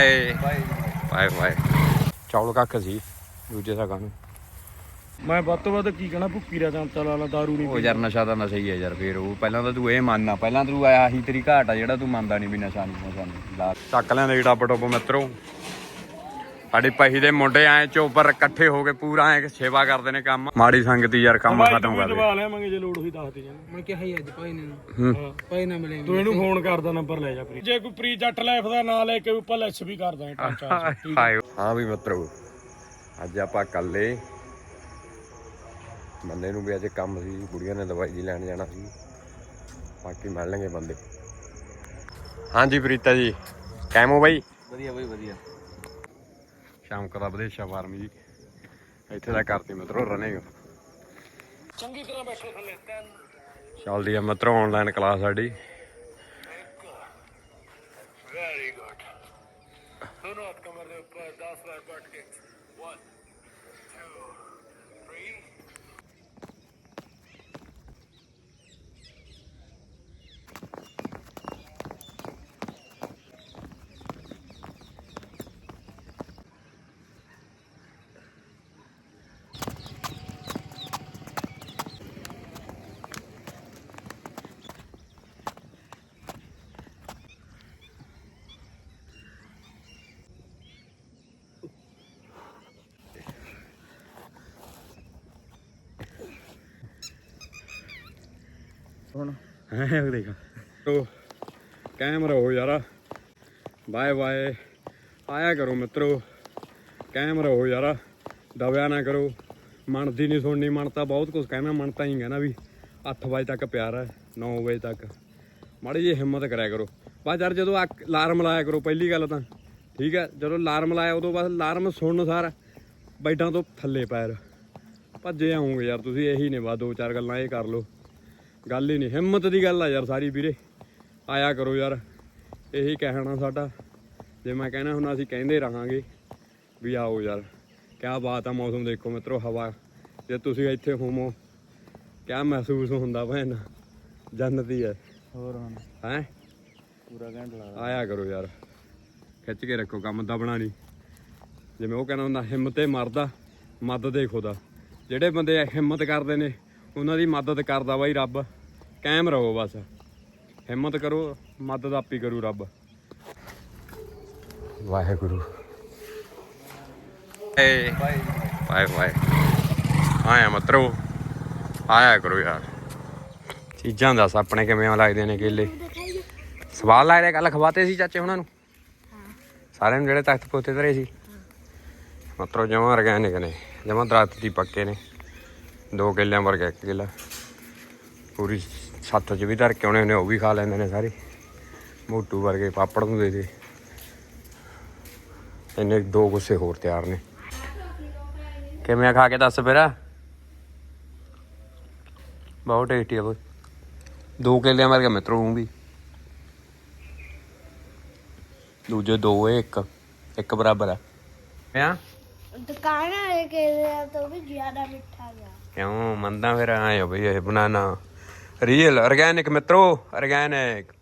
ਏ bye bye ਚੌਲ ਕੱਖ ਸੀ ਦੂਜੇ ਦਾ ਗਾਣੂ ਮੈਂ ਵੱਧ ਤੋਂ ਵੱਧ ਕੀ ਕਹਣਾ ਭੁੱਕੀ ਦਾ ਚਮਚਾ ਲਾ ਲਾ ਦਾਰੂ ਨਹੀਂ ਉਹ ਯਾਰ ਨਸ਼ਾ ਤਾਂ ਨਸ਼ਾ ਹੀ ਹੈ ਯਾਰ ਫੇਰ ਉਹ ਪਹਿਲਾਂ ਤਾਂ ਤੂੰ ਇਹ ਮੰਨਣਾ ਪਹਿਲਾਂ ਤੂੰ ਆਇਆ ਹੀ ਤੇਰੀ ਘਾਟ ਆ ਜਿਹੜਾ ਤੂੰ ਮੰਨਦਾ ਨਹੀਂ ਵੀ ਨਸ਼ਾ ਨਹੀਂ ਨਸ਼ਾ ਨਹੀਂ। ਲਾ ਚੱਕ ਲੈਂਦੇ ਟੱਪ ਟੱਪ ਮਿੱਤਰੋ। ਸਾਡੀ ਪਹੀ ਦੇ ਮੁੰਡੇ ਆਏ ਚੋਪਰ ਇਕੱਠੇ ਹੋ ਕੇ ਪੂਰਾ ਐ ਸੇਵਾ ਕਰਦੇ ਨੇ ਕੰਮ। ਮਾੜੀ ਸੰਗਤੀ ਯਾਰ ਕੰਮ ਖਤਮ ਕਰ ਦੇ। ਦਵਾ ਲਿਆਵਾਂਗੇ ਜੇ ਲੋੜ ਹੋਈ ਦੱਸ ਦੇ ਜਾਨ ਮੈਂ ਕਿਹਾ ਹੀ ਅੱਜ ਭਾਈ ਨੇ। ਹੂੰ। ਭਾਈ ਨਾ ਮਿਲੇ ਤੂੰ ਇਹਨੂੰ ਫੋਨ ਕਰਦਾ ਨੰਬਰ ਲੈ ਜਾ ਪ੍ਰੀ ਜੇ ਕੋਈ ਪ੍ਰੀ ਜੱਟ ਲਾਈਫ ਦਾ ਨਾਂ ਲੈ ਕੇ ਉੱਪਰ ਲੈਸ ਵੀ ਕਰਦਾ ਹੈ। ਵੀ ਮਿੱਤਰੋ ਅੱਜ ਆਪਾਂ ਕੱਲੇ ਮੰਨੇ ਨੂੰ ਵੀ ਅੱਜ ਕੰਮ ਸੀ ਬੁੜੀਆਂ ਨੇ ਦਵਾਈ ਜੀ ਲੈਣ ਜਾਣਾ ਸੀ। ਬਾਕੀ ਮਿਲ ਲੈਣਗੇ ਬੰਦੇ। ਹਾਂਜੀ ਪ੍ਰੀਤਾ ਜੀ ਕੈਮੋ ਬਾਈ? ਵਧੀਆ ਬਾਈ ਵਧੀਆ। ਸ਼ਾਮ ਕਦਾ ਵਿਦੇਸ਼ਾ ਫਾਰਮ ਜੀ। ਇੱਥੇ ਦਾ ਕਰਤੀ ਮਿੱਤਰੋ ਰਨਿੰਗ ਚੰਗੀ ਤਰ੍ਹਾਂ ਬੈਠੋ ਥੱਲੇ। ਚੱਲਦੀ ਆ ਮਿੱਤਰੋ ਆਨਲਾਈਨ ਕਲਾਸ ਸਾਡੀ। ਵੈਰੀ ਗੁੱਡ ਦੋਨੋਂ ਹੱਥ ਕਮਰ ਦੇ ਉੱਪਰ 10 ਵਾਰ ਕੇ। ਹੁਣ। ਹੈ ਉਹ ਦੇਖ। ਤੋ, ਕੈਮਰਾ ਹੋ ਯਾਰਾ। Bye bye. ਆਇਆ ਕਰੋ ਮਿੱਤਰੋ। ਕੈਮਰਾ ਹੋ ਯਾਰਾ। ਦਬਿਆ ਨਾ ਕਰੋ। ਮਨ ਦੀ ਨਹੀਂ ਸੁਣਨੀ ਮਨ ਤਾਂ ਬਹੁਤ ਕੁਝ ਕਹਿਣਾ ਮਨ ਤਾਂ ਹੀ ਕਹਿਣਾ ਵੀ 8 ਵਜੇ ਤੱਕ ਪਿਆਰ ਹੈ 9 ਵਜੇ ਤੱਕ। ਮਾੜੀ ਜਿਹੀ ਹਿੰਮਤ ਕਰਿਆ ਕਰੋ। ਬਸ ਯਾਰ, ਜਦੋਂ ਅਲਾਰਮ ਲਾਇਆ ਕਰੋ, ਪਹਿਲੀ ਗੱਲ ਤਾਂ। ਠੀਕ ਹੈ, ਜਦੋਂ ਅਲਾਰਮ ਲਾਇਆ, ਉਦੋਂ ਬਸ ਅਲਾਰਮ ਸੁਣਨ ਸਾਰ ਬੈਠਾਂ ਤੋਂ ਥੱਲੇ ਪੈਰ। ਭੱਜੇ ਆਉਂਗੇ ਯਾਰ ਤੁਸੀਂ, ਇਹੀ ਨੇ ਵਾ ਦੋ ਚਾਰ ਗੱਲਾਂ, ਇਹ ਕਰ ਲਓ। ਗੱਲ ਹੀ ਨਹੀਂ ਹਿੰਮਤ ਦੀ ਗੱਲ ਆ ਯਾਰ ਸਾਰੀ ਵੀਰੇ। ਆਇਆ ਕਰੋ ਯਾਰ ਇਹੀ ਕਹਿਣਾ ਸਾਡਾ। ਜੇ ਮੈਂ ਕਹਿਣਾ ਹੁਣ ਅਸੀਂ ਕਹਿੰਦੇ ਰਹਾਂਗੇ ਵੀ ਆਓ ਯਾਰ। ਕਿਆ ਬਾਤ ਆ ਮੌਸਮ ਦੇਖੋ ਮਿੱਤਰੋ ਹਵਾ। ਜੇ ਤੁਸੀਂ ਇੱਥੇ ਹੋਵੋ ਕਿਆ ਮਹਿਸੂਸ ਹੁੰਦਾ ਭੈਣ ਜੰਨਤ ਹੀ। ਹੋਰ ਹੁਣ? ਹੈ? ਪੂਰਾ ਘੰਟਾ ਲਾ ਆਇਆ ਕਰੋ ਯਾਰ ਖਿੱਚ ਕੇ ਰੱਖੋ ਕੰਮ ਦਾ ਬਣਾ ਨਹੀਂ। ਜਿਵੇਂ ਉਹ ਕਹਿੰਦਾ ਹੁੰਦਾ ਹਿੰਮਤੇ ਮਰਦਾ ਮਦਦ ਦੇ। ਖੁਦਾ ਜਿਹੜੇ ਬੰਦੇ ਹਿੰਮਤ ਕਰਦੇ ਨੇ ਉਹਨਾਂ ਦੀ ਮਦਦ ਕਰਦਾ ਬਾਈ ਰੱਬ। ਕਾਇਮ ਰਹੋ ਬਸ। ਹਿੰਮਤ ਕਰੋ ਮਦਦ ਆਪੀ ਕਰੂ ਰੱਬ। ਵਾਹਿਗੁਰੂ। ਏ ਬਾਏ ਬਾਏ ਆਇਆ ਮਤਰੋ ਆਇਆ ਕਰੋ ਯਾਰ। ਚੀਜ਼ਾਂ ਦੱਸ ਆਪਣੇ ਕਿਵੇਂ ਲੱਗਦੇ ਨੇ ਕੇਲੇ? ਸਵਾਲ ਲੱਗਦਾ ਕੱਲ ਖਵਾਤੇ ਸੀ ਚਾਚੇ ਉਹਨਾਂ ਨੂੰ। ਸਾਰਿਆਂ ਨੂੰ ਜਿਹੜੇ ਤਖਤ ਪੋਤੇ ਧਰੇ ਸੀ। ਮਤਰੋ ਜਮਾ ਆਰਗੈਨਿਕ ਨੇ ਜਮਾ ਦਰਖਤ ਦੀ ਪੱਕੇ ਨੇ। ਦੋ ਕਿੱਲਿਆਂ ਵਰਗਾ ਇੱਕ ਕਿੱਲਾ। ਪੂਰੀ ਸੱਤ ਚ ਵੀ ਧਰ ਕੇ ਆਉਣੇ ਨੇ ਉਹ ਵੀ ਖਾ ਲੈਂਦੇ ਨੇ ਸਾਰੇ। ਮੋਟੂ ਵਰਗੇ ਪਾਪੜ ਨੂੰ ਦੇ ਦੇ। ਇਹਨੇ ਦੋ ਗੁੱਸੇ ਹੋਰ ਤਿਆਰ ਨੇ। ਕਿਵੇਂ ਖਾ ਕੇ ਦੱਸ ਫਿਰ? ਬਹੁਤ ਟੇਸਟੀ ਆ ਬਈ। ਦੋ ਕਿੱਲਿਆਂ ਵਰਗਾ ਮਿੱਤਰੋ ਨੂੰ ਵੀ ਦੂਜੇ ਦੋ ਏ ਇੱਕ। ਇੱਕ ਬਰਾਬਰ ਆ। ਦੁਕਾਨ ਵਾਲੇ ਕਹਿੰਦੇ ਆ ਵੀ ਜ਼ਿਆਦਾ ਮਿੱਠਾ ਗਿਆ ਕਿਉਂ? ਮੰਨਦਾ ਫਿਰ ਆਏ ਬਈ ਇਹ ਬਨਾਨਾ ਰੀਅਲ ਆਰਗੈਨਿਕ ਮਿੱਤਰੋ ਆਰਗੈਨਿਕ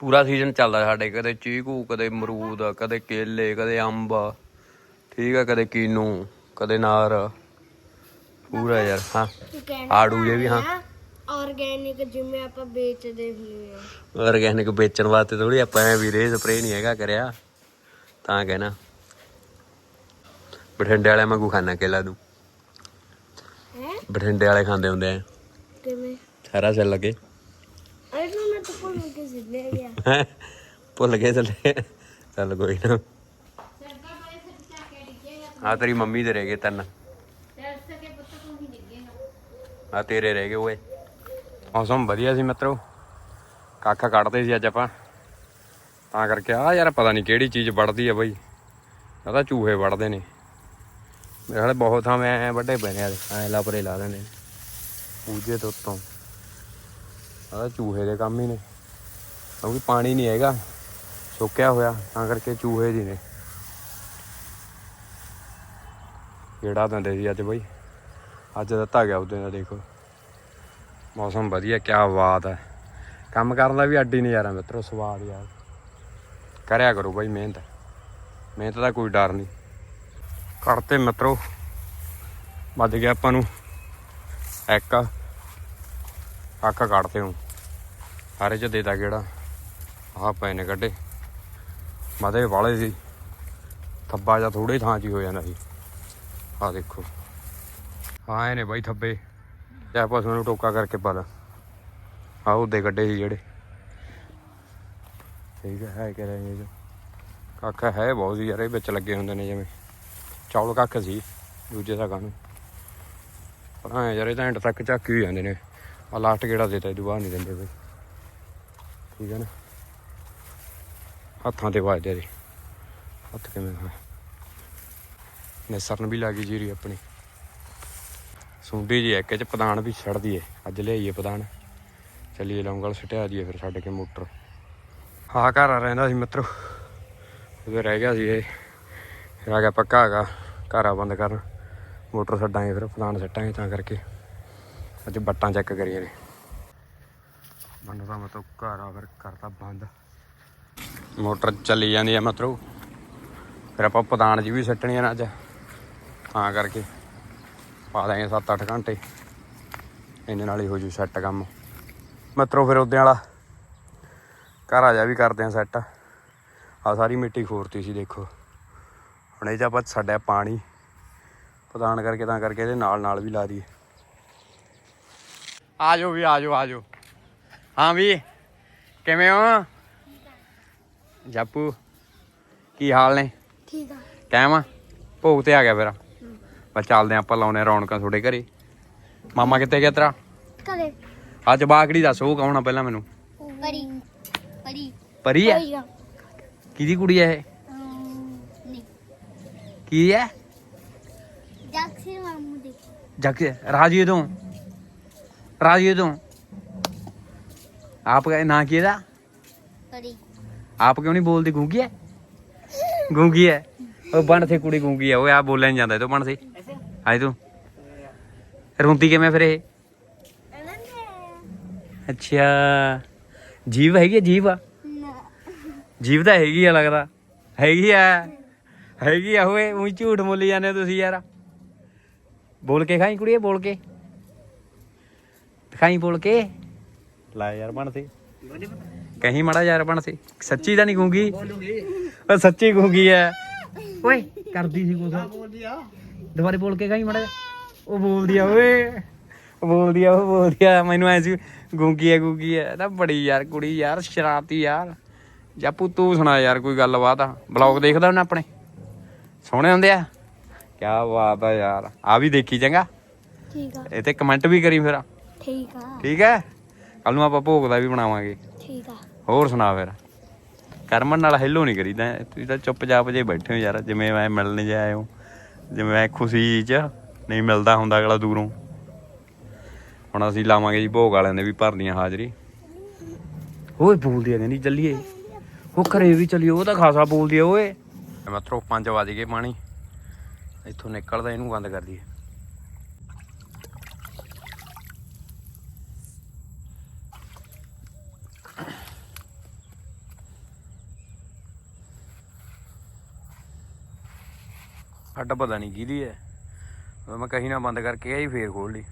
ਪੂਰਾ ਸੀਜ਼ਨ ਚੱਲਦਾ ਸਾਡੇ ਕਦੇ ਚੀਕੂ ਕਦੇ ਅਮਰੂਦ ਕਦੇ ਕੇਲੇ ਕਦੇ ਅੰਬ ਠੀਕ ਆ ਕਦੇ ਕੀਨੂ ਕਦੇ ਨਾਰ। ਪੂਰਾ ਯਾਰ ਹਾਂ। ਆੜੂ ਜੇ ਵੀ ਹਾਂ। ਆਰਗੈਨਿਕ ਜਿਵੇਂ ਆਪਾਂ ਵੇਚਦੇ ਹੁੰਦੇ ਆ। ਆਰਗੈਨਿਕ ਵੇਚਣ ਵਾਸਤੇ ਥੋੜੀ ਆਪਾਂ ਐ ਵੀ ਰੇ ਸਪਰੇ ਨਹੀਂ ਹੈਗਾ ਕਰਿਆ। ਤਾਂ ਕਹਿਣਾ। ਬਠਿੰਡੇ ਵਾਲੇ ਵਾਂਗੂ ਖਾਣਾ ਕੇਲਾ ਤੂੰ। ਹੈ ਬਠਿੰਡੇ ਵਾਲੇ ਖਾਂਦੇ ਹੁੰਦੇ ਆ। ਕਿਵੇਂ? ਸਾਰਾ ਸੈੱਲ ਲੱਗੇ। ਅਰੇ ਤੂੰ ਮੈਂ ਤਾਂ ਭੁੱਲ ਕੇ ਸਿੱਧੇ ਗਿਆ। ਹੈਂ? ਭੁੱਲ ਗਏ ਚੱਲੇ ਚੱਲ ਕੋਈ ਨਾ। ਆ ਤੇਰੀ ਮੰਮੀ ਦੇ ਰਹਿ ਗਏ ਤਿੰਨ। ਆ ਤੇਰੇ ਰਹਿ ਗਏ ਓਏ। ਮੌਸਮ ਵਧੀਆ ਸੀ ਮਿੱਤਰੋ। ਕਾਕਾ ਕੱਢਦੇ ਸੀ ਅੱਜ ਆਪਾਂ। ਤਾਂ ਕਰਕੇ ਆ ਯਾਰ ਪਤਾ ਨਹੀਂ ਕਿਹੜੀ ਚੀਜ਼ ਵੜਦੀ ਆ ਬਈ। ਇਹ ਤਾਂ ਚੂਹੇ ਵੜਦੇ ਨੇ। ਮੇਰੇ ਹਾਲੇ ਬਹੁਤ ਥਾਂ ਐ ਵੱਡੇ ਪਏ ਨੇ ਐ ਲਾਪਰੇ ਲਾ ਲੈਣੇ ਪੂਜੇ ਤੋਂ ਉੱਤੋਂ। ਆਹ ਚੂਹੇ ਦੇ ਕੰਮ ਹੀ ਨੇ। ਕਿਉਂਕਿ ਪਾਣੀ ਨਹੀਂ ਹੈਗਾ, ਸੁੱਕਿਆ ਹੋਇਆ, ਤਾਂ ਕਰਕੇ ਚੂਹੇ ਜੀ ਨੇ। ਕਿਹੜਾ ਦਿੰਦੇ ਸੀ ਅੱਜ ਬਈ? ਅੱਜ ਦਿੱਤਾ ਗਿਆ ਉਹਦੇ ਨਾਲ ਦੇਖੋ। ਮੌਸਮ ਵਧੀਆ, ਕਿਆ ਬਾਤ ਹੈ। ਕੰਮ ਕਰਨ ਦਾ ਵੀ ਅੱਡੀ ਨਜ਼ਾਰਾ ਮਿੱਤਰੋ, ਸਵਾਦ ਯਾਰ। ਕਰਿਆ ਕਰੋ ਬਾਈ ਮਿਹਨਤ। ਮਿਹਨਤ ਦਾ ਕੋਈ ਡਰ ਨਹੀਂ। ਕੱਢਤੇ ਮਿੱਤਰੋ, ਵੱਜ ਗਿਆ ਆਪਾਂ ਨੂੰ ਇੱਕ। ਅੱਖ ਕੱਢਤੇ ਹੂੰ ਸਾਰੇ ਚ ਦੇਤਾ ਕਿਹੜਾ ਆਹ ਪਏ ਨੇ ਕੱਢੇ ਮਦੇ ਵਾਲੇ ਸੀ। ਥੱਬਾ ਜਾਂ ਥੋੜੇ ਥਾਂ 'ਚ ਹੀ ਹੋ ਜਾਂਦਾ ਸੀ। ਆਹ ਦੇਖੋ। ਹਾਂ ਇਹਨੇ ਬਾਈ ਥੱਬੇ। ਤੇ ਆਪਾਂ ਨੂੰ ਟੋਕਾ ਕਰਕੇ ਪਾ ਲਾ। ਆਹ ਉਹਦੇ ਕੱਢੇ ਸੀ ਜਿਹੜੇ। ਠੀਕ ਹੈ ਹੈ ਕਿ ਰਹੇ ਜੀ ਕੱਖ ਹੈ ਬਹੁਤ ਸੀ ਯਾਰ, ਇਹ ਵਿੱਚ ਲੱਗੇ ਹੁੰਦੇ ਨੇ ਜਿਵੇਂ। ਚੌਲ ਕੱਖ ਸੀ, ਦੂਜੇ ਦਾ ਨੂੰ ਪਰ ਹਾਂ ਯਾਰ ਇਹ ਤਾਂ ਐਂਡ ਤੱਕ ਝੱਕ ਹੀ ਜਾਂਦੇ ਨੇ। ਆ ਲਾਸਟ ਗੇੜਾ ਦੇਤਾ, ਇਹ ਬਾਹਰ ਨਹੀਂ ਦਿੰਦੇ ਬਈ ਠੀਕ ਹੈ ਨਾ? ਹੱਥਾਂ ਤੇ ਵੱਜਦੇ ਜੀ ਹੱਥ ਕਿਵੇਂ ਹਾਂ ਨਸਰਨ ਵੀ ਲੱਗੀ ਜੀਰੀ ਆਪਣੀ। ਸੁੰਡੀ ਜੀ ਇੱਕ ਚ ਪਦਾਨ ਵੀ ਛੱਡਦੀ ਏ। ਅੱਜ ਲਿਆਈਏ ਪਦਾਨ। ਚੱਲੀਏ ਲੌਂਗਲ ਸਟਿਆ ਦੀਏ ਫਿਰ ਛੱਡ ਕੇ ਮੋਟਰ। ਆਹ ਘਰ ਰਹਿੰਦਾ ਸੀ ਮਿੱਤਰੋ। ਉਹਦੇ ਰਹਿ ਗਿਆ ਸੀ ਇਹ। ਫਿਰ ਆ ਗਿਆ ਪੱਕਾ ਹੈਗਾ ਘਰ ਬੰਦ ਕਰਨ। ਮੋਟਰ ਛੱਡਾਂਗੇ ਫਿਰ ਪਦਾਨ ਸੱਟਾਂਗੇ ਤਾਂ ਕਰਕੇ। ਅੱਜ ਬੱਟਾਂ ਚੈੱਕ ਕਰੀਏ ਨੇ। ਮੈਨੂੰ ਤਾਂ ਮਤਲਬ ਘਰ ਫਿਰ ਕਰਤਾ ਬੰਦ। ਮੋਟਰ ਚੱਲੀ ਜਾਂਦੀ ਆ ਮਤਲਬ ਫਿਰ ਆਪਾਂ ਪਤਾਨ ਜੀ ਵੀ ਸੱਟਣੀ ਆ ਨਾ ਅੱਜ। ਤਾਂ ਕਰਕੇ। ਪਾ ਦਾਂਗੇ 7-8 ਘੰਟੇ। ਇਹਦੇ ਨਾਲ ਹੀ ਹੋ ਜੂ ਸੈੱਟ ਕੰਮ। ਮਤਰੋ ਫਿਰ ਉਦੋਂ ਵਾਲਾ। ਘਰ ਆ ਜਾ ਵੀ ਕਰਦੇ ਆ ਸੈੱਟ। ਆ ਸਾਰੀ ਮਿੱਟੀ ਖੋਰਤੀ ਸੀ, ਦੇਖੋ। ਹੁਣ ਇਹ 'ਚ ਆਪਾਂ ਛੱਡਿਆ ਪਾਣੀ। ਪ੍ਰਦਾਨ ਕਰਕੇ ਤਾਂ ਕਰਕੇ ਇਹਦੇ ਨਾਲ ਨਾਲ ਵੀ ਲਾ ਦਈਏ। ਆ ਜਾਓ ਵੀ ਆ ਜਾਓ ਆ ਜਾਓ ਹਾਂ ਵੀ ਕਿਵੇਂ ਹੋ? ਜਾਪੂ ਕੀ ਹਾਲ ਨੇ? ਠੀਕ ਆ। ਆ? ਭੋਗ ਤੇ ਆ ਗਿਆ ਫਿਰ। ਬਸ ਚੱਲਦੇ ਆਪਾਂ ਲਾਉਨੇ ਰੌਣਕਾਂ ਤੁਹਾਡੇ ਘਰੇ। ਮਾਮਾ ਕਿੱਥੇ ਗਿਆ ਤੇਰਾ? ਕਦੇ ਅੱਜ ਬਾਕੜੀ ਦੱਸ ਉਹ ਕੌਣ ਆ ਪਹਿਲਾਂ ਮੈਨੂੰ? ਪਰੀ। ਪਰੀ ਪਰੀ ਆ ਆ। ਕਿਹਦੀ ਕੁੜੀ ਆ ਇਹ? ਕੀ ਹੈ? ਜੱਕਸੀ ਮਾਮੂ ਦੇ ਜੱਗ ਰਾਜੀਏ ਤੋਂ। ਰਾਜੀਏ ਤੋਂ। ਆਪ का ਨਾਂ ਕੀ ਇਹਦਾ? ਆਪ ਕਿਉਂ ਨਹੀਂ ਬੋਲਦੀ? ਗੂੰਗੀ ਹੈ? ਗੂੰਗੀ ਹੈ। ਉਹ ਬਣ ਥੇ ਕੁੜੀ ਗੂੰਗੀ ਹੈ। ਉਹ ਆ ਬੋਲਿਆ ਨਹੀਂ ਜਾਂਦਾ ਇਹ ਤੋਂ ਬਣ ਥੇ ਆਏ ਤੂੰ। ਰੋਂਦੀ ਕਿਵੇਂ ਫਿਰ ਇਹ? ਅੱਛਾ। ਜੀਵ ਹੈਗੀ ਆ ਜੀਵ? ਆ ਨਾ। ਜੀਵ ਤਾਂ ਹੈਗੀ ਆ ਲੱਗਦਾ। ਹੈਗੀ ਆ ਹੈਗੀ ਆ ਓਏ ਉਹੀ ਝੂਠ ਬੋਲੀ ਜਾਂਦੇ ਤੁਸੀਂ ਯਾਰ। ਬੋਲ ਕੇ ਖਾਈ ਕੁੜੀਏ ਬੋਲ ਕੇ। ਦਿਖਾਈ ਬੋਲ ਕੇ। ਲੈ ਯਾਰ ਬਣ ਤੇ ਕਹੀਂ ਮੜਾ ਯਾਰ ਬਣ ਤੇ ਸੱਚੀ ਤਾਂ ਨਹੀਂ ਗੂੰਗੀ ਉਹ ਸੱਚੀ ਗੂੰਗੀ ਐ। ਓਏ ਕਰਦੀ ਸੀ ਕੁਛ। ਦੁਬਾਰੇ ਬੋਲ ਕੇ ਕਹੀਂ ਮੜਾ ਉਹ ਬੋਲਦੀ ਆ ਓਏ। ਬੋਲਦੀ ਆ ਉਹ ਬੋਲਦੀ ਆ। ਮੈਨੂੰ ਐ ਸੀ ਗੂੰਗੀ ਐ ਗੂੰਗੀ ਐ। ਤਾਂ ਬੜੀ ਯਾਰ ਕੁੜੀ ਯਾਰ ਸ਼ਰਾਰਤੀ ਯਾਰ। ਜਾਪੂ ਤੂੰ ਸੁਣਾ ਯਾਰ ਕੋਈ ਗੱਲਬਾਤ। ਆ ਬਲੌਗ ਦੇਖਦਾ ਉਹਨੇ ਆਪਣੇ। ਸੋਹਣੇ ਹੁੰਦੇ ਆ? ਕੀ ਬਾਤ ਆ ਯਾਰ। ਆ ਵੀ ਦੇਖੀ ਚੰਗਾ? ਠੀਕ ਆ। ਇਹ ਤੇ ਕਮੈਂਟ ਵੀ ਕਰੀ ਫਿਰ। ਠੀਕ ਆ। ਠੀਕ ਹੈ? ਕੱਲ ਨੂੰ ਆਪਾਂ ਭੋਗ ਦਾ ਵੀ ਬਣਾਵਾਂਗੇ। ਠੀਕ ਆ। ਹੋਰ ਸੁਣਾ ਫਿਰ। ਕਰਮਨ ਨਾਲ ਹੈਲੋ ਨਹੀਂ ਕਰੀਦਾ। ਤੁਸੀਂ ਤਾਂ ਚੁੱਪਚਾਪ ਜੇ ਬੈਠੇ ਹੋ ਯਾਰ। ਜਿਵੇਂ ਮੈਂ ਮਿਲਣ ਜੇ ਆਏ ਹੋ। ਜਿਵੇਂ ਮੈਂ ਖੁਸ਼ੀ ਚ ਨਹੀਂ ਮਿਲਦਾ ਹੁੰਦਾ ਅਗਲਾ ਦੂਰੋਂ। ਹੁਣ ਅਸੀਂ ਲਾਵਾਂਗੇ ਜੀ ਭੋਗ ਵਾਲਿਆਂ ਦੇ ਵੀ ਭਰਨੀਆਂ ਹਾਜ਼ਰੀ। ਓਏ ਬੋਲਦੀ ਆ ਕਹਿੰਦੀ ਚੱਲੀਏ। ਉਹ ਘਰੇ ਵੀ ਚੱਲੀਏ। ਉਹ ਤਾਂ ਖਾਸਾ ਬੋਲਦੀ ਆ ਓਏ। ਮਤਰੋ 5 ਵਜ ਗਏ ਪਾਣੀ। ਇੱਥੋਂ ਨਿਕਲਦਾ ਇਹਨੂੰ ਬੰਦ ਕਰ ਦਈਏ। ਅੱਡ ਪਤਾ ਨਹੀਂ ਕਿਹਦੀ ਹੈ। ਮੈਂ ਕਹੀ ਨਾ ਬੰਦ ਕਰਕੇ ਆਈ ਫੇਰ ਖੋਲ ਲਈ।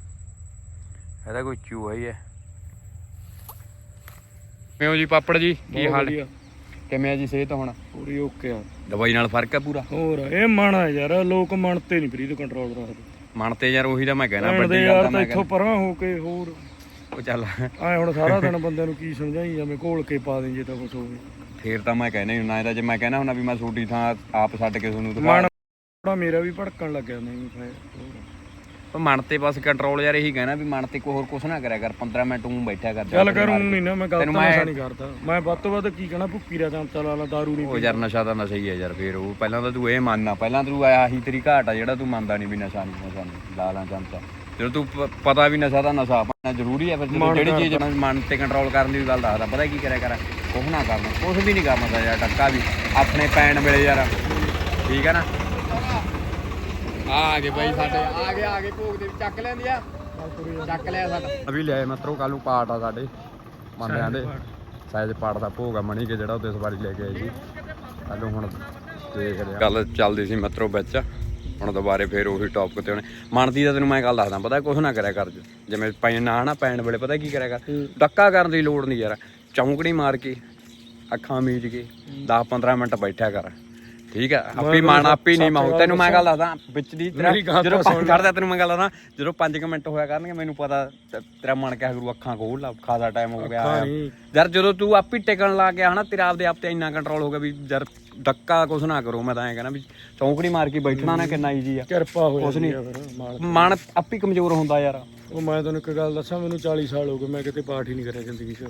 ਇਹਦਾ ਕੋਈ ਚੂਹਾ ਹੀ ਹੈ। ਕਿਵੇਂ ਜੀ ਪਾਪੜ ਜੀ ਕੀ ਹਾਲ ਹੈ? ਕਿਵੇਂ ਆ ਜੀ ਸਿਹਤ ਹੁਣ? ਪੂਰੀ ਓਕੇ ਆ। ਦਵਾਈ ਨਾਲ ਫ਼ਰਕ ਹੈ ਪੂਰਾ? ਹੋਰ ਇਹ ਮਨ ਆ ਯਾਰ ਲੋਕ ਮਨ ਤੇ ਨਹੀਂ ਫਰੀ ਕੰਟਰੋਲ ਰੱਖਦੇ। ਮਨ ਤੇ ਯਾਰ ਉਹੀ ਤਾਂ ਮੈਂ ਕਹਿਣਾ ਵੱਡੀ ਗੱਲ ਯਾਰ ਤਾਂ ਇੱਥੋਂ ਪਰਾਂ ਹੋ ਕੇ ਹੋਰ। ਉਹ ਚੱਲ। ਐ ਹੁਣ ਸਾਰਾ ਦਿਨ ਬੰਦਿਆਂ ਨੂੰ ਕੀ ਸਮਝਾਈ ਜਾਵੇਂ ਘੋਲ ਕੇ ਪਾ ਦੇ ਜੇ ਤਾਂ ਕੁਝ ਹੋਵੇ। ਫੇਰ ਤਾਂ ਮੈਂ ਕਹਿਣਾ ਹੀ ਹੁੰਦਾ ਇਹਦਾ ਜੇ ਮੈਂ ਕਹਿਣਾ ਹੁੰਦਾ ਵੀ ਮੈਂ ਛੋਟੀ ਥਾਂ ਆਪ ਛੱਡ ਕੇ ਤੁਹਾਨੂੰ ਦਿਖਾ ਮੇਰਾ ਵੀ ਭੜਕਣ ਲੱਗਿਆ ਨਹੀਂ ਫਿਰ। ਪਰ ਮਨ ਤੇ ਬਸ ਕੰਟਰੋਲ ਯਾਰ ਇਹੀ ਕਹਿਣਾ ਵੀ ਮਨ ਤੇ ਕੋਈ ਹੋਰ ਕੁਛ ਨਾ ਕਰਿਆ ਕਰ 15 ਮਿੰਟ ਉਂ ਬੈਠਿਆ ਕਰ ਚੱਲ ਕਰ ਨਹੀਂ ਨਾ ਮੈਂ ਗਲਤ ਨਸ਼ਾ ਨਹੀਂ ਕਰਦਾ। ਮੈਂ ਵੱਧ ਤੋਂ ਵੱਧ ਕੀ ਕਹਣਾ ਭੁੱਕੀ ਦਾ ਕੰਮ ਚਲਾ ਲਾ ਦਾਰੂ ਨਹੀਂ ਉਹ ਯਾਰ ਨਸ਼ਾ ਤਾਂ ਨਸ਼ਾ ਹੀ ਹੈ ਯਾਰ ਫੇਰ ਉਹ ਪਹਿਲਾਂ ਤਾਂ ਤੂੰ ਇਹ ਮੰਨਣਾ ਪਹਿਲਾਂ ਤੂੰ ਆਹੀ ਤੇਰੀ ਘਾਟ ਆ ਜਿਹੜਾ ਤੂੰ ਮੰਨਦਾ ਨਹੀਂ ਵੀ ਨਸ਼ਾ ਨਹੀਂ ਨਸ਼ਾ ਨਹੀਂ ਲਾਲਾਂ ਚਮਚਾ। ਜਦੋਂ ਤੂੰ ਪਤਾ ਵੀ ਨਸ਼ਾ ਦਾ ਨਸ਼ਾ ਆਪਣਾ ਜ਼ਰੂਰੀ ਹੈ ਮਨ ਜਿਹੜੀ ਚੀਜ਼ ਮਨ ਤੇ ਕੰਟਰੋਲ ਕਰਨ ਦੀ ਗੱਲ ਦੱਸਦਾ ਪਤਾ ਕੀ ਕਰਿਆ ਕਰ ਕੁਛ ਨਾ ਕਰਨਾ ਕੁਛ ਵੀ ਨਹੀਂ ਕਰਨਾ ਯਾਰ ਟੱਕਾ ਵੀ ਆਪਣੇ ਪੈਣ ਵੇਲੇ ਯਾਰ। ਠੀਕ ਹੈ ਨਾ? ਆ ਗਏ ਬਾਈ ਸਾਡੇ। ਆ ਗਏ ਆ ਗਏ ਭੋਗ ਦੇ ਚੱਕ ਲੈਂਦੀ ਆ। ਚੱਕ ਲਿਆ ਸਾਡਾ। ਅਭੀ ਲਿਆਏ ਮਤਰੋ ਕੱਲ ਨੂੰ ਪਾਠ ਆ ਸਾਡੇ ਮੰਨਿਆਂ ਦੇ। ਸਾਇਦ ਪਾਠ। ਦਾ ਭੋਗ ਆ ਮਣੀ ਕੇ ਜਿਹੜਾ ਉਹਦੇ ਸਵਾਰੀ ਲੈ ਕੇ ਆਏ ਜੀ ਹਲੋ ਹੁਣ ਦੇਖ ਲਿਆ ਗੱਲ ਚੱਲਦੀ ਸੀ ਮਤਰੋ ਵਿੱਚ। ਹੁਣ ਦੁਬਾਰੇ ਫੇਰ ਉਹੀ ਟੌਪਿਕ ਤੇ ਉਹਨੇ ਮਨਦੀ ਦਾ ਤੈਨੂੰ ਮੈਂ ਗੱਲ ਦੱਸਦਾ ਪਤਾ ਕੁਛ ਨਾ ਕਰਿਆ ਕਰ। ਜਿਵੇਂ ਪੈਣਾ ਨਾ ਪੈਣ ਵੇਲੇ ਪਤਾ ਕੀ ਕਰਿਆ ਕਰ? ਡੱਕਾ ਕਰਨ ਦੀ ਲੋੜ ਨਹੀਂ ਯਾਰ। ਚੌਂਕੜੀ ਮਾਰ ਕੇ ਅੱਖਾਂ ਮੀਚ ਕੇ 10 15 ਮਿੰਟ ਬੈਠਿਆ ਕਰ। ਠੀਕ ਹੈ ਆਪੇ ਮਨ ਆਪੇ ਨਹੀਂ ਮਾਉ ਤੈਨੂੰ ਮੈਂ ਗੱਲ ਦੱਸਦਾ ਵਿੱਚ ਦੀ ਤੇਰਾ ਜਦੋਂ ਪੰਜ ਕਰਦਾ ਤੈਨੂੰ ਮੈਂ ਗੱਲ ਦੱਸਦਾ ਜਦੋਂ 5 ਮਿੰਟ ਹੋਇਆ ਕਰਨਗੇ ਮੈਨੂੰ ਪਤਾ ਤੇਰਾ ਮਨ ਕਿਹਾ ਕਰੂ ਅੱਖਾਂ ਖੋਲ ਲਾ ਖਾਸਾ ਟਾਈਮ ਹੋ ਗਿਆ। ਯਾਰ ਜਦੋਂ ਤੂੰ ਆਪੇ ਟਿਕਣ ਲੱਗ ਗਿਆ ਹਨਾ ਤੇਰਾ ਆਪਦੇ ਆਪ ਤੇ ਇੰਨਾ ਕੰਟਰੋਲ ਹੋ ਗਿਆ ਵੀ ਯਾਰ ਡੱਕਾ ਕੁਛ ਨਾ ਕਰੋ ਮੈਂ ਤਾਂ ਐਂ ਕਹਿੰਦਾ ਵੀ ਚੌਂਕੜੀ ਮਾਰ ਕੇ ਬੈਠਣਾ ਨਾ ਕਿੰਨਾ ਈਜੀ ਆ। ਕਿਰਪਾ ਹੋ ਕੁਛ ਨਹੀਂ। ਮਨ ਆਪੇ ਕਮਜ਼ੋਰ ਹੁੰਦਾ ਯਾਰ। ਉਹ ਮੈਂ ਤੈਨੂੰ ਇੱਕ ਗੱਲ ਦੱਸਾਂ ਮੈਨੂੰ 40 ਸਾਲ ਹੋ ਗਏ ਮੈਂ ਕਿਤੇ ਪਾਠ ਹੀ ਨਹੀਂ ਕਰਿਆ ਜ਼ਿੰਦਗੀ 'ਚ।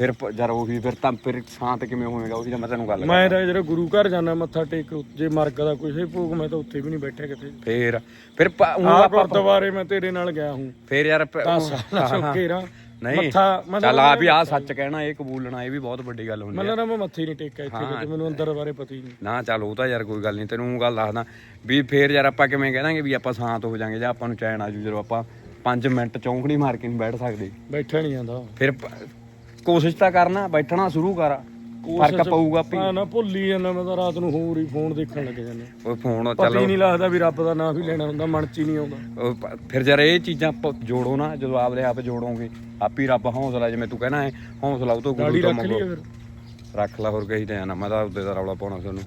ਫਿਰ ਪ- ਯਾਰ ਉਹੀ ਫਿਰ ਤਾਂ ਫਿਰ ਸ਼ਾਂਤ ਕਿਵੇਂ ਹੋਵੇਗਾ ਉਹੀ ਤਾਂ ਮੈਂ ਤੈਨੂੰ ਗੱਲ ਮੈਂ ਤਾਂ ਜਿਹੜਾ ਗੁਰੂ ਘਰ ਜਾਣਾ ਮੱਥਾ ਟੇਕ ਜੇ ਮਰਗ ਦਾ ਕੋਈ ਭੋਗ ਮੈਂ ਤਾਂ ਉੱਥੇ ਵੀ ਨਹੀਂ ਬੈਠਿਆ ਕਿਤੇ। ਫੇਰ ਫਿਰ ਪ- ਊਂ ਆਹ ਆਪਾਂ ਗੁਰਦੁਆਰੇ ਮੈਂ ਤੇਰੇ ਨਾਲ ਗਿਆ ਹੂੰ। ਫੇਰ ਯਾਰ ਪ- 10 ਸਾਲ ਚੁੱਕੇ ਰਾਂ ਨਹੀਂ ਮੱਥਾ ਮੈਂ ਚੱਲ ਆ ਵੀ ਆ ਸੱਚ ਕਹਿਣਾ ਇਹ ਕਬੂਲਣਾ ਇਹ ਵੀ ਬਹੁਤ ਵੱਡੀ ਗੱਲ ਹੁੰਦੀ ਮਤਲਬ ਆ ਨਾ ਮੈਂ ਮੱਥੇ ਹੀ ਨਹੀਂ ਟੇਕਿਆ ਇੱਥੇ ਕਿਤੇ ਮੈਨੂੰ ਅੰਦਰ ਬਾਰੇ ਪਤਾ ਹੀ ਨਹੀਂ। ਨਾ ਚੱਲ ਉਹ ਤਾਂ ਯਾਰ ਕੋਈ ਗੱਲ ਨਹੀਂ ਤੈਨੂੰ ਊਂ ਗੱਲ ਦੱਸਦਾ। ਵੀ ਫੇਰ ਯਾਰ ਆਪਾਂ ਕਿਵੇਂ ਕਹਿਣਾਂਗੇ ਵੀ ਆਪਾਂ ਸ਼ਾਂਤ ਹੋ ਜਾਾਂਗੇ ਜਾਂ ਆਪਾਂ ਨੂੰ ਚੈਨ ਆਜੂ ਜਦੋਂ ਆਪਾਂ 5 ਮਿੰਟ ਚੌਂਕੜੀ ਮਾਰ ਕੇ ਨਹੀਂ ਬੈਠ ਸਕਦੇ। ਬੈਠਾ ਨਹੀਂ ਜਾਂਦਾ। ਫਿਰ ਪ- ਕੋਸ਼ਿਸ਼ ਤਾਂ ਕਰਨਾ ਬੈਠਣਾ ਸ਼ੁਰੂ ਕਰ। ਫ਼ਰਕ ਪਊਗਾ ਆ ਨਾ ਭੁੱਲ ਜਾਂਦਾ ਮੈਂ ਤਾਂ ਰਾਤ ਨੂੰ ਹੋਰ ਹੀ ਫੋਨ ਦੇਖਣ ਲੱਗ ਜਾਂਦਾ। ਉਹ ਫੋਨ ਪਤਾ ਹੀ ਨਹੀਂ ਲੱਗਦਾ ਵੀ ਰੱਬ ਦਾ ਨਾਮ ਵੀ ਲੈਣਾ ਹੁੰਦਾ ਮਨ ਚ ਹੀ ਨਹੀਂ ਆਉਂਦਾ। ਉਹ ਪ- ਫਿਰ ਜਰ ਇਹ ਚੀਜ਼ਾਂ ਪ- ਜੋੜੋ ਨਾ ਜਦੋਂ ਆਪਦੇ ਆਪ ਜੋੜੋਗੇ ਆਪੀ ਰੱਬ ਹੌਸਲਾ ਜਿਵੇਂ ਤੂੰ ਕਹਿਣਾ ਹੈ ਹੌਸਲਾ ਉਹ ਤੋਂ ਗੁਰੂ ਤੋਂ ਰੱਖ ਲਈਏ ਮੰਗੋ। ਫਿਰ। ਰੱਖ ਲਾ ਹੋਰ ਕਹੀ ਤੇ ਜਾਣਾ ਮੈਂ ਤਾਂ ਉਹਦੇ ਦਾ ਰੌਲਾ ਪਾਉਣਾ ਤੁਹਾਨੂੰ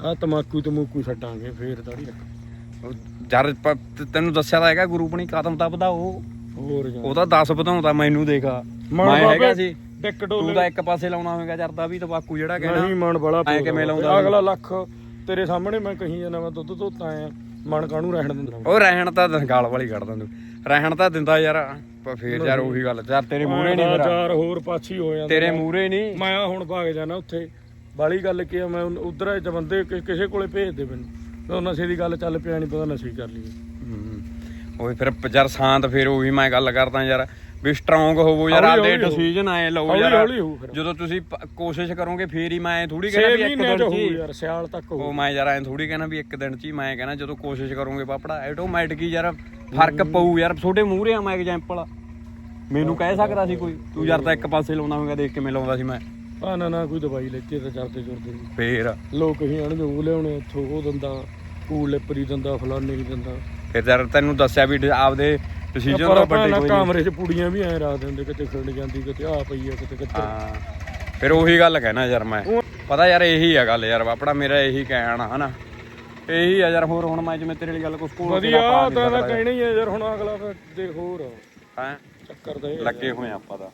ਆ ਤਮਾਕੂ ਤਮੂਕੂ ਛੱਡਾਂਗੇ ਫੇਰ ਦਾੜੀ ਰੱਖ ਉਹ ਜਰ ਪ- ਤ- ਤੈਨੂੰ ਦੱਸਿਆ ਤਾਂ ਹੈਗਾ ਗੁਰੂ ਆਪਣੀ ਕਦਮ ਤਾਂ ਵਧਾਓ। ਹੋਰ ਜਾ ਉਹ ਤਾਂ 10 ਵਧਾਉਂਦਾ ਮੈਨੂੰ ਦੇਖਾ। ਮੈਂ ਹੈਗਾ ਸੀ। ਡਿੱਕ ਤੂੰ ਡੋਲੇ ਤਾਂ ਇੱਕ ਪਾਸੇ ਲਾਉਣਾ ਹੋਵੇਗਾ ਜਰਦਾ ਵੀ ਤਬਾਕੂ ਜਿਹੜਾ ਨਹੀਂ ਕਹਿਣਾ ਮਨ ਬੜਾ ਐਂ ਕਿਵੇਂ ਲਾਉਂਦਾ? ਅਗਲਾ ਲੱਖ ਤੇਰੇ ਸਾਹਮਣੇ ਮੈਂ ਕਹੀ ਜਾਂਦਾ ਮੈਂ ਦੁੱਧ ਧੋਤਾ ਆਇਆ ਮਨ ਕਾਹਨੂੰ ਰਹਿਣ ਦਿੰਦਾ? ਉਹ ਰਹਿਣ ਤਾਂ ਗਾਲ ਵਾਲੀ ਕੱਢਦਾ ਤੂੰ ਰਹਿਣ ਤਾਂ ਦਿੰਦਾ ਯਾਰ ਪਰ ਫੇਰ ਯਾਰ ਉਹੀ ਗੱਲ ਯਾਰ ਤੇਰੇ ਮੂਹਰੇ ਨਹੀਂ ਮੇਰਾ। ਚਾਰ ਹੋਰ ਪਾਛੀ ਹੋ ਜਾਂਦਾ। ਤੇਰੇ ਮੂਹਰੇ ਨਹੀਂ। ਮੈਂ ਹੁਣ ਭਾਗ ਜਾਣਾ ਉੱਥੇ। ਬਾਲੀ ਗੱਲ ਕੀ ਆ ਮੈਂ ਉਧਰ ਚ ਬੰਦੇ ਕਿ- ਕਿਸੇ ਕੋਲੇ ਭੇਜ ਦੇ ਮੈਨੂੰ। ਤੇ ਉਹ ਨਸ਼ੇ ਦੀ ਗੱਲ ਚੱਲ ਪਿਆ ਨਹੀਂ ਪਤਾ ਨਸ਼ੇ ਹੀ ਕਰ ਲਈਏ। ਹਮ, ਉਹ ਫਿਰ ਪ- ਯਾਰ ਸ਼ਾਂਤ ਫਿਰ ਉਹੀ ਮੈਂ ਗੱਲ ਕਰਦਾ ਯਾਰ। ਵੀ ਸਟਰੋਂਗ ਹੋਵੋ ਯਾਰ ਹੌਲੀ ਆਪਦੇ ਹੌਲੀ। ਡਿਸੀਜਨ ਆਏ ਲਓ ਹੌਲੀ ਯਾਰ। ਹੌਲੀ ਹੋਊ ਫਿਰ। ਜਦੋਂ ਤੁਸੀਂ ਪ- ਕੋਸ਼ਿਸ਼ ਕਰੋਗੇ ਫੇਰ ਹੀ ਮੈਂ ਥੋੜੀ 6 ਕਹਿਣਾ ਵੀ ਇੱਕ ਚ ਦਿਨ ਹੋਊ ਚ ਹੀ ਯਾਰ ਸਿਆਲ ਤੱਕ ਹੋਊ। ਉਹ ਮੈਂ ਯਾਰ ਐਂ ਥੋੜੀ ਕਹਿਣਾ ਵੀ ਇੱਕ ਦਿਨ ਚ ਹੀ ਮੈਂ ਕਹਿਣਾ ਜਦੋਂ ਕੋਸ਼ਿਸ਼ ਕਰੋਗੇ ਪਾਪੜਾ ਆਟੋਮੈਟਿਕ ਹੀ ਯਾਰ ਫ਼ਰਕ ਪਊ ਯਾਰ। ਛੋਟੇ ਮੂਹਰੇ ਆ ਮੈਂ ਐਗਜ਼ਾਮਪਲ ਮੈਨੂੰ ਕਹਿ ਸਕਦਾ ਸੀ ਕੋਈ ਤੂੰ ਯਾਰ ਤਾਂ ਇੱਕ ਪਾਸੇ ਲਾਉਣਾ ਹੋਵੇਗਾ ਦੇਖ ਕਿਵੇਂ ਲਾਉਂਦਾ ਸੀ ਮੈਂ। ਆ ਨਾ ਨਾ ਕੋਈ ਦਵਾਈ ਲੈਤੀ ਤਾਂ ਚਰਦੇ ਚੁਰਦੇ ਨੀ। ਫੇਰ। ਲੋਕ ਹੀ ਆਣਗੇ ਉਹ ਲਿਆਉਣੇ ਉੱਥੋਂ ਉਹ ਦੰਦਾ ਕੂਲ ਲਿਪਰੀ ਦੰਦਾ ਫਲਾਨੇ ਹੀ ਦੰਦਾ। ਫਿਰ ਯਾਰ ਤੈਨੂੰ ਦੱਸਿਆ ਵੀ ਡ- ਆਪਦੇ ਤੋਂ ਆਪਾਂ ਵੱਡੇ ਕੋਈ ਨਹੀਂ। ਕਮਰੇ 'ਚ ਪੁੜੀਆਂ ਵੀ ਐ ਰੱਖ ਦਿੰਦੇ ਕਿਤੇ ਖਿੰਡ ਜਾਂਦੀ ਕਿਤੇ ਆ ਪਈ ਆ ਕਿਤੇ ਕਿਤੇ ਹਾਂ। ਫਿਰ ਉਹੀ ਗੱਲ ਕਹਿਣਾ ਯਾਰ ਮੈਂ। ਪਤਾ ਯਾਰ ਇਹੀ ਆ ਗੱਲ ਯਾਰ ਆਪਣਾ ਮੇਰਾ ਇਹੀ ਕਹਿਣਾ ਹਨਾ। ਇਹੀ ਆ ਯਾਰ ਹੋਰ ਹੁਣ ਮੈਂ ਜਿਵੇਂ ਤੇਰੇ ਲਈ ਗੱਲ ਕੁਛ ਕੋਲ ਵਧੀਆ ਤਾਂ ਤਾਂ ਕਹਿਣਾ ਹੀ ਆ ਯਾਰ ਹੁਣ ਅਗਲਾ ਫਿਰ ਦੇਖ ਹੋਰ ਹੈ? ਚੱਕਰ ਦਾ। ਲੱਗੇ ਹੋਏ ਆਪਾਂ ਦਾ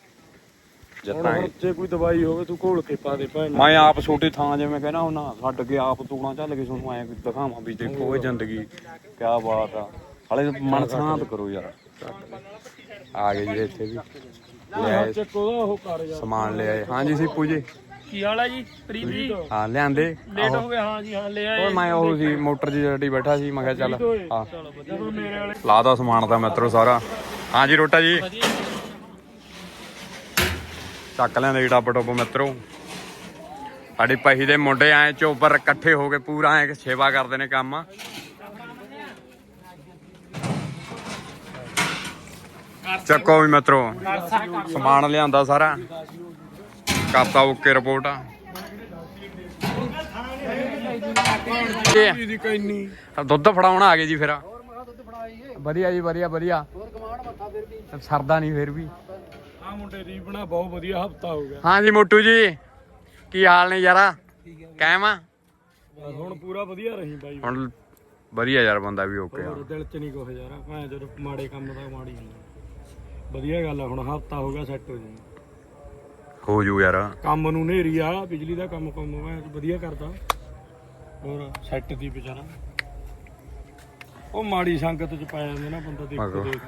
ਜਿੱਤਾਂਗੇ ਜੇ ਕੋਈ ਦਵਾਈ ਹੋਵੇ ਤੂੰ ਘੋਲ ਕੇ ਪਾ ਦੇ ਭਾਂ ਮੈਂ ਆਪ ਛੋਟੀ ਥਾਂ ਜਿਵੇਂ ਕਹਿਣਾ ਹੁਣਾ ਛੱਡ ਕੇ ਆਪ ਤੂਣਾ ਚੱਲ ਕੇ ਤੁਹਾਨੂੰ ਐ ਦਿਖਾਵਾਂ ਵੀ ਦੇਖੋ ਇਹ ਜ਼ਿੰਦਗੀ ਕੀ ਬਾਤ ਆ। ਹਲੇ ਮਨ ਸ਼ਾਂਤ ਕਰੋ ਯਾਰ। ਆ ਗਏ ਜੀ ਇੱਥੇ ਵੀ। ਲੈ ਆਏ ਚੱਕ ਉਹਦਾ ਉਹ ਕਰ ਯਾਰ ਸਮਾਨ ਲੈ ਆਏ। ਹਾਂਜੀ ਸੀਪੂ ਜੀ। ਕੀ ਹਾਲ ਹੈ ਜੀ? ਪ੍ਰੀਤ ਜੀ? ਹਾਂ ਲਿਆਂਦੇ। ਲੇਟ ਹੋ ਗਏ ਹਾਂ ਜੀ ਹਾਂ ਲੈ ਆਏ। ਉਹ ਮੈਂ ਉਹ ਸੀ ਮੋਟਰ ਦੀ ਜੱਡੀ ਬੈਠਾ ਸੀ ਮੈਂ ਕਿਹਾ ਚੱਲ ਹਾਂ। ਚਲੋ ਮੇਰੇ ਵਾਲੇ ਲਾਦਾ ਸਮਾਨ ਤਾਂ ਮਿੱਤਰੋ ਸਾਰਾ। ਹਾਂਜੀ ਰੋਟਾ ਜੀ। ਚੱਕ ਲੈਂਦੇ ਜੀ ਟੱਬ ਟੁੱਬ ਮਿੱਤਰੋ। ਸਾਡੀ ਪਹੀ ਦੇ ਮੁੰਡੇ ਐ ਚੋਬਰ ਇਕੱਠੇ ਹੋ ਕੇ ਪੂਰਾ ਐ ਸੇਵਾ ਕਰਦੇ ਨੇ ਕੰਮ। ਚੱਕੋ ਵੀ ਮਿੱਤਰੋ। ਸਮਾਨ ਲਿਆਂਦਾ ਸਾਰਾ। ਕਰਤਾ ਓਕੇ ਰਿਪੋਰਟ। ਕੈਨੀ ਦੁੱਧ ਫੜਾਉਣ ਆ ਗਏ ਜੀ ਫਿਰ। ਵਧੀਆ ਜੀ ਵਧੀਆ ਵਧੀਆ। ਸਰਦਾ ਨਹੀਂ ਫਿਰ ਵੀ। ਆ ਮੁੰਡੇ ਦੀ ਬਣਾ ਬਹੁਤ ਵਧੀਆ ਹਫਤਾ ਹੋ ਗਿਆ। ਹਾਂ ਜੀ ਮੋਟੂ ਜੀ ਕੀ ਹਾਲ ਨੇ ਯਾਰਾ? ਕਾਇਮ ਆ? ਹੁਣ ਪੂਰਾ ਵਧੀਆ ਰਹੀ ਬਾਈ। ਹੁਣ ਵਧੀਆ ਯਾਰ ਬੰਦਾ ਵੀ ਓਕੇ ਆ। ਦਿਲ ਚ ਨਹੀਂ ਕੁਛ ਯਾਰ ਮੈਂ ਜਦੋਂ ਮਾੜੇ ਕੰਮ ਦਾ ਮਾੜੀ ਨਹੀਂ ਵਧੀਆ ਗੱਲ ਆ ਹੁਣ ਹਫਤਾ ਹੋ ਗਿਆ ਸੈੱਟ ਹੋ ਜੀ ਹੋ ਜੂ ਯਾਰ। ਕੰਮ ਨੂੰ ਨੇਰੀ ਆ ਬਿਜਲੀ ਦਾ ਕੰਮ ਕੰਮ ਮੈਂ ਵਧੀਆ ਕਰਦਾ। ਹੋਰ ਸੈੱਟ ਦੀ ਵਿਚਾਰਾ। ਉਹ ਮਾੜੀ ਸੰਗਤ ਚ ਪਾਇਆ ਜਾਂਦਾ ਨਾ ਬੰਦਾ ਦੇਖੋ। ਦੇਖ।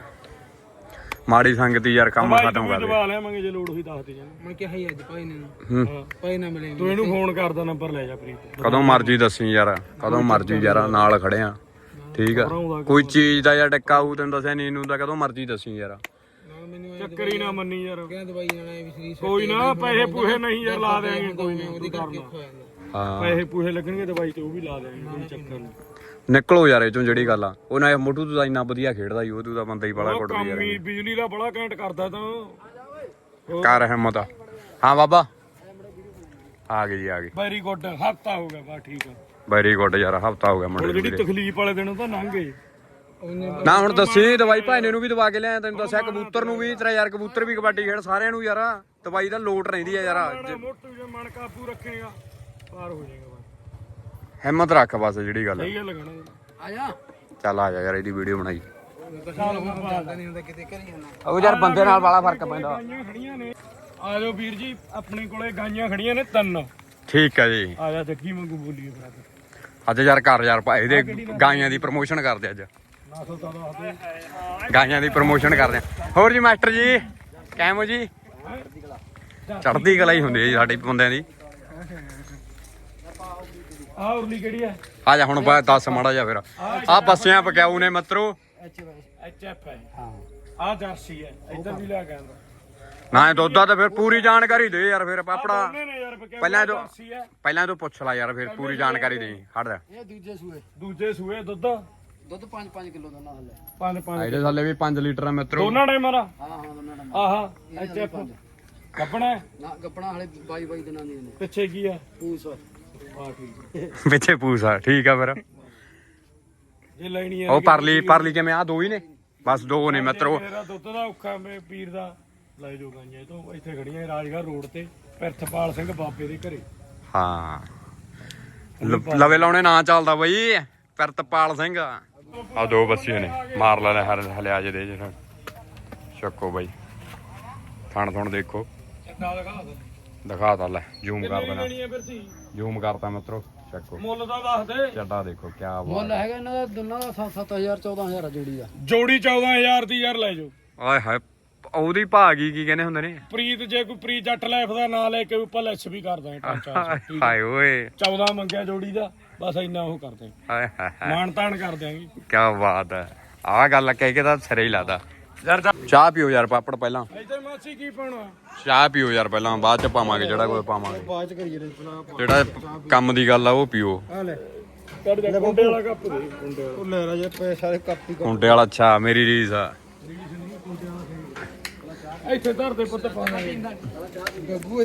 ਮਾੜੀ ਸੰਗਤੀ ਯਾਰ ਕੰਮ ਖਤਮ ਕਰ ਦੇ। ਦਵਾ ਲਿਆਵਾਂਗੇ ਜੇ ਲੋੜ ਹੋਈ ਦੱਸ ਦੇ ਜਾਣਾ। ਮੈਂ ਕਿਹਾ ਹੀ ਅੱਜ ਭਾਈ ਨੇ। ਭਾਈ ਨਾ ਮਿਲੇ ਤੂੰ ਇਹਨੂੰ ਫੋਨ ਕਰਦਾ ਨੰਬਰ ਲੈ ਜਾ ਪ੍ਰੀਤ। ਕਦੋਂ ਮਰਜ਼ੀ ਦੱਸੀ ਯਾਰ ਕਦੋਂ ਮਰਜ਼ੀ ਯਾਰ ਨਾਲ ਖੜੇ ਆ। ਠੀਕ ਆ। ਕੋਈ ਚੀਜ਼ ਦਾ ਯਾਰ ਟੱਕਾ ਆਊ ਤੈਨੂੰ ਦੱਸਿਆ ਨਹੀਂ ਇਹਨੂੰ ਤਾਂ ਕਦੋਂ ਮਰਜ਼ੀ ਦੱਸੀ ਯਾਰ। ਚੱਕਰ ਹੀ ਨਾ ਮੰਨੀ ਯਾਰ। ਕਹਿੰਦਾ ਦਵਾਈ ਨਾਲ ਐ ਵੀ ਸਰੀਰ ਕੋਈ ਨਾ ਪੈਸੇ ਪੂਹੇ ਨਹੀਂ ਯਾਰ ਲਾ ਦੇਾਂਗੇ ਕੋਈ ਨਹੀਂ ਉਹਦੀ ਕਰਕੇ ਜਾਂਦਾ। ਹਾਂ। ਪੈਸੇ ਪੂਹੇ ਲੱਗਣਗੇ ਦਵਾਈ ਤੇ ਉਹ ਵੀ ਲਾ ਦੇਾਂਗੇ ਕੋਈ ਚੱਕਰ ਨਹੀਂ। ਨਿਕਲੋ ਯਾਰ ਇਹ ਚੋਂ ਜਿਹੜੀ ਗੱਲ ਆ। ਉਹ ਨਾ ਮੋਟੂ ਤੂੰ ਤਾਂ ਇੰਨਾ ਵਧੀਆ ਖੇਡਦਾ ਉਹ ਤੂੰ ਤਾਂ ਬੰਦਾ ਹੀ ਬੜਾ ਕੁੱਟਦਾ ਕੰਮ ਯਾਰ। ਹੀ ਬਿਜਲੀ ਦਾ ਬੜਾ ਘੈਂਟ ਕਰਦਾ ਤਾਂ। ਕਰ ਹਿੰਮਤ। ਹਾਂ ਬਾਬਾ। ਆ ਗਏ ਜੀ ਆ ਗਏ ਵੈਰੀ ਗੁੱਡ ਹਫਤਾ ਹੋ ਗਿਆ ਬਾ ਠੀਕ ਆ। ਵੈਰੀ ਗੁੱਡ ਯਾਰ ਹਫਤਾ ਹੋ ਗਿਆ ਮੁੰਡੇ ਜਿਹੜੀ ਨੂੰ। ਤਕਲੀਫ ਵਾਲੇ ਦਿਨ ਉਹ ਤਾਂ ਲੰਘ ਗਏ। ਨਾ ਹੁਣ ਦੱਸੀ ਦਵਾਈ ਭਾਈਨੇ ਨੂੰ ਵੀ ਦਵਾ ਕੇ ਲਿਆਇਆ ਤੈਨੂੰ ਦੱਸਿਆ ਕਬੂਤਰ ਨੂੰ ਵੀ ਤੇਰਾ ਯਾਰ ਕਬੂਤਰ ਵੀ ਕਬੱਡੀ ਖੇਡ ਸਾਰਿਆਂ ਨੂੰ ਯਾਰ ਦਵਾਈ ਦਾ ਲੋਟ ਰਹਿੰਦੀ ਆ ਯਾਰ ਮੋਟੂ ਜੇ ਮਨ ਕਾਬੂ ਰੱਖੇਗਾ ਪਾਰ ਹੋ ਜਾਏਗਾ ਬਸ। ਹਿੰਮਤ ਰੱਖ ਬਸ ਜਿਹੜੀ ਗੱਲ ਹੈ। ਸਹੀ ਗੱਲ ਲੱਗਣਾ ਆ ਜਾ ਚੱਲ ਆ ਜਾ ਯਾਰ ਇਹਦੀ ਵੀਡੀਓ ਬਣਾਈ। ਉਹ ਯਾਰ ਬੰਦੇ ਨਾਲ ਵਾਲਾ ਫ਼ਰਕ ਪੈਂਦਾ। ਆ ਜਾਓ ਵੀਰ ਜੀ ਆਪਣੇ ਕੋਲੇ ਗਾਈਆਂ ਖੜੀਆਂ ਨੇ ਤਿੰਨ। ਠੀਕ ਹੈ ਜੀ। ਆ ਜਾ ਜੱਗੀ ਵਾਂਗੂ ਬੋਲੀਏ ਬਰਾਦਰ ਅੱਜ ਯਾਰ ਘਰ ਯਾਰ ਭਾਈ ਦੇ ਗਾਈਆਂ ਦੀ ਪ੍ਰਮੋਸ਼ਨ ਕਰਦੇ ਅੱਜ। ਗਾਈਆਂ ਦੀ ਪ੍ਰਮੋਸ਼ਨ ਕਰਦੇ ਆ ਹੋਰ ਜੀ ਮਾਸਟਰ ਜੀ ਕੈਮੋ ਜੀ? ਚੜ੍ਹਦੀ ਕਲਾ ਹੀ ਹੁੰਦੀ ਹੈ ਜੀ ਸਾਡੇ ਬੰਦਿਆਂ ਦੀ। ਆ ਉਰਲੀ ਕਿਹੜੀ ਆ ਆ ਜਾ ਹੁਣ ਬਾ ਦੱਸ ਮਾੜਾ ਜਾ ਫਿਰ। ਆ ਬੱਸਿਆਂ ਪਕਾਉ ਨੇ ਮਤਰੋ? ਐਚ ਐਫ ਹੈ। ਹਾਂ। ਆ ਜਰਸੀ ਹੈ। ਇੱਧਰ ਵੀ ਲਿਆ ਗਿਆ ਨਾ ਇਹ ਦੁੱਧ ਤਾਂ ਫਿਰ ਪੂਰੀ ਜਾਣਕਾਰੀ ਦੇ ਯਾਰ ਫਿਰ ਆਪਣਾ। ਪਹਿਲਾਂ ਤੋਂ- ਜਰਸੀ ਹੈ। ਪਹਿਲਾਂ ਤੋਂ ਪੁੱਛ ਲੈ ਯਾਰ ਫਿਰ ਪੂਰੀ ਜਾਣਕਾਰੀ ਦੇ। ਹਟ ਜਾ। ਇਹ ਦੂਜੇ ਸੂਏ। ਦੂਜੇ ਸੂਏ ਦੁੱਧ। ਦੁੱਧ 5-5 ਕਿਲੋ ਦਾ ਨਾਲ ਹੈ ਪੰਜ ਪੰਜ ਇਹਦੇ ਥੱਲੇ ਵੀ 5 ਲੀਟਰ ਆ ਮਿੱਤਰੋ। ਦੋਨਾਂ ਟਾਈਮਾਂ ਦਾ ਹਾਂ ਹਾਂ ਦੋਨਾਂ ਦਾ ਆਹਾ ਕੱਪਣਾ ਨਾ ਗੱਪਣਾ ਹਲੇ 22-22 ਦਿਨਾਂ ਨੇ। ਪਿੱਛੇ ਕੀ ਆ? ਪੂਸ ਆ। ਠੀਕ ਪਿੱਛੇ ਪੂਸਾ ਠੀਕ ਆ ਫਿਰ। ਜੇ ਲੈਣੀ ਆ ਉਹ ਪਰਲੀ ਪਰਲੀ ਕਿਵੇਂ ਆ? ਦੋ ਹੀ ਨੇ? ਬਸ ਦੋ ਨੇ ਮਿੱਤਰੋ। ਮੇਰਾ ਦੁੱਧ ਦਾ ਔਖਾ ਮੇ ਪੀਰ ਦਾ ਲੈ ਜੋ ਗਾਈਆਂ ਇਹ ਤੋਂ ਇੱਥੇ ਖੜੀਆਂ ਰਾਜਗੜ੍ਹ ਰੋਡ ਤੇ ਪਿਰਥਪਾਲ ਸਿੰਘ ਬਾਬੇ ਦੇ ਘਰੇ। ਹਾਂ। ਲ- ਲਵੇ ਲਾਉਣੇ ਨਾਂ ਚੱਲਦਾ ਬਈ ਪ੍ਰਤਪਾਲ ਸਿੰਘ। ਆ ਦੋ ਬੱਸੀਆਂ ਨੇ ਮਾਰ ਲੈ ਹਰ ਹਲਿਆ ਜੇ ਦੇ ਜਿਹੜਾ ਚੱਕੋ ਬਾਈ। ਥਣ ਥਣ ਦੇਖੋ। ਚੰਗਾ ਲਗਾ ਦੇ। ਦਿਖਾ ਤਾ ਲੈ ਜ਼ੂਮ ਕਰ ਦੇਣਾ। ਲੈਣੀ ਜ਼ੂਮ ਕਰਤਾ ਮਿੱਤਰੋ ਚੱਕੋ ਮੁੱਲ ਦਾ ਦੱਸ ਦੇ। ਚੱਡਾ ਦੇਖੋ ਕੀ ਮੁੱਲ ਬਾਤ ਹੈਗਾ ਇਹਨਾਂ ਦਾ ਦੋਨਾਂ ਦਾ 7-7000 14000 ਜੋੜੀ ਦਾ। ਜੋੜੀ 14000 ਦੀ ਯਾਰ ਲੈ ਜਾਓ। ਆਏ ਹਾਏ ਉਹਦੀ ਭਾਗੀ ਕੀ ਕਹਿੰਦੇ ਹੁੰਦੇ ਨੇ? ਪ੍ਰੀਤ ਜੇ ਕੋਈ ਪ੍ਰੀ ਜੱਟ ਲਾਈਫ ਦਾ ਨਾਂ ਲੈ ਕੇ ਉੱਪਰ ਲੈਸ ਵੀ ਕਰ ਦਾਂ ਪੰਜ ਚਾਰ ਸੌ। ਹਾਏ ਓਏ। 14 ਮੰਗਿਆ ਜੋੜੀ ਦਾ। ਬਸ ਇੰਨਾ ਉਹ ਕਰਦੇ। ਹਾਏ ਹਾਏ ਹਾਏ। ਮਾਣ ਤਾਣ ਕਰ ਦਿਆਂਗੇ ਕੀ ਬਾਤ ਹੈ। ਆਹ ਗੱਲ ਕਹਿ ਕੇ ਤਾਂ ਸਿਰੇ ਹੀ ਲਾਦਾ ਯਾਰ ਚਾਹ ਪੀਓ ਯਾਰ ਪਾਪੜ ਪਹਿਲਾਂ। ਇੱਧਰ ਮਾਸੀ ਕੀ ਪਾਉਣਾ? ਚਾਹ ਪੀਓ ਯਾਰ ਪਹਿਲਾਂ ਬਾਅਦ ਚ ਪਾਵਾਂਗੇ ਜਿਹੜਾ ਕੋਈ ਪਾਵਾਂਗੇ। ਬਾਅਦ ਚ ਕਰੀਏ ਰੇ ਜਿਹੜਾ ਕੰਮ ਦੀ ਗੱਲ ਆ ਉਹ ਪੀਓ। ਆ ਲੈ। ਕੱਢ ਦੇ ਕੁੰਡੇ ਵਾਲਾ ਕੱਪ ਦੇ ਕੁੰਡੇ ਵਾਲਾ। ਉਹ ਲੈ ਰਾ ਜੇ ਪਏ ਸਾਰੇ ਕਾਪੀ ਕੁੰਟੇ ਵਾਲਾ ਅੱਛਾ ਮੇਰੀ ਰੀਸ ਆ। ਇੱਥੇ ਧਰ ਦੇ ਪੁੱਤ ਪਾਣਾ ਗੱਗੂ